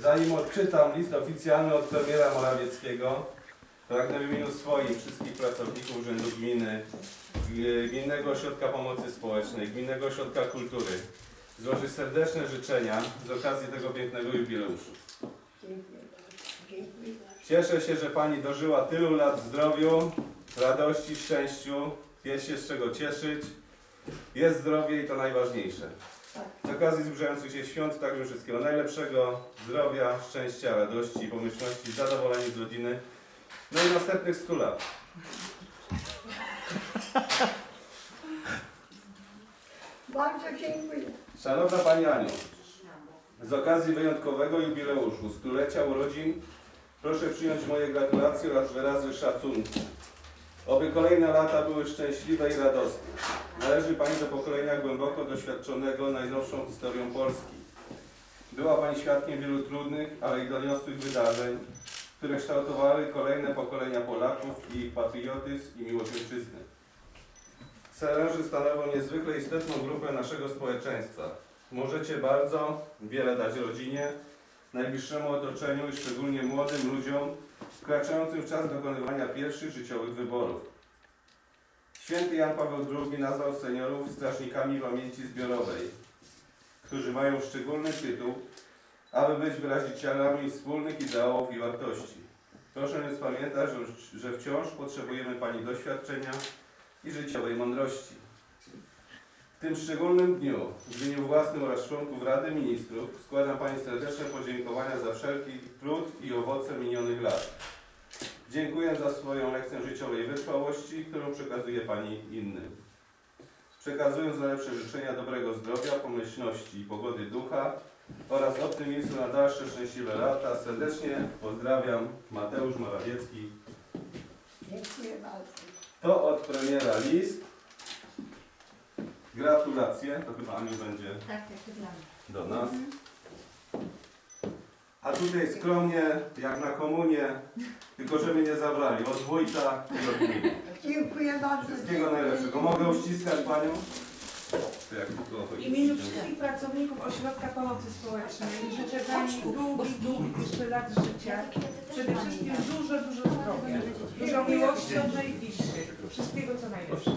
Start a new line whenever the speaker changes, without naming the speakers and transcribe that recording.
Zanim odczytam list oficjalny od premiera Morawieckiego, pragnę w imieniu swoim, wszystkich pracowników Urzędu Gminy, Gminnego Ośrodka Pomocy Społecznej, Gminnego Ośrodka Kultury, złożyć serdeczne życzenia z okazji tego pięknego jubileuszu. Cieszę się, że Pani dożyła tylu lat w zdrowiu, radości, szczęściu. Jest się z czego cieszyć. Jest zdrowie i to najważniejsze.
Tak.
Z okazji zbliżających się świąt także wszystkiego najlepszego, zdrowia, szczęścia, radości, pomyślności, zadowolenia z rodziny. No i następnych 100 lat.
Bardzo dziękuję.
Szanowna Pani Aniu, z okazji wyjątkowego jubileuszu, stulecia urodzin, proszę przyjąć moje gratulacje oraz wyrazy szacunku. Oby kolejne lata były szczęśliwe i radosne. Należy Pani do pokolenia głęboko doświadczonego najnowszą historią Polski. Była Pani świadkiem wielu trudnych, ale i doniosłych wydarzeń, które kształtowały kolejne pokolenia Polaków i ich patriotyzm i miłość ojczyzny. Selerzy stanowią niezwykle istotną grupę naszego społeczeństwa. Możecie bardzo wiele dać rodzinie, najbliższemu otoczeniu i szczególnie młodym ludziom, wkraczającym w czas dokonywania pierwszych życiowych wyborów. Święty Jan Paweł II nazwał seniorów strażnikami pamięci zbiorowej, którzy mają szczególny tytuł, aby być wyrazicielami wspólnych ideałów i wartości. Proszę więc pamiętać, że, że wciąż potrzebujemy Pani doświadczenia i życiowej mądrości. W tym szczególnym dniu, w imieniu własnym oraz członków Rady Ministrów, składam Pani serdeczne podziękowania za wszelki trud i owoce minionych lat. Dziękuję za swoją lekcję życiowej wytrwałości, którą przekazuje Pani innym. Przekazując najlepsze życzenia dobrego zdrowia, pomyślności i pogody ducha oraz optymizmu na dalsze szczęśliwe lata, serdecznie pozdrawiam Mateusz Morawiecki.
Dziękuję bardzo.
To od premiera list. Gratulacje. To chyba Aniu będzie
Tak, to dla mnie.
do nas. A tutaj skromnie, jak na komunie, tylko żeby nie zabrali, od wójta i od gminy.
Dziękuję bardzo.
Wszystkiego najlepszego. Mogę uściskać Panią? To jak tylko
W
chodzi.
imieniu wszystkich pracowników Ośrodka Pomocy Społecznej życzę Pani długich, długich jeszcze lat życia. Przede wszystkim dużo, dużo zdrowia, dużo miłości od najbliższych. Wszystkiego co najlepsze.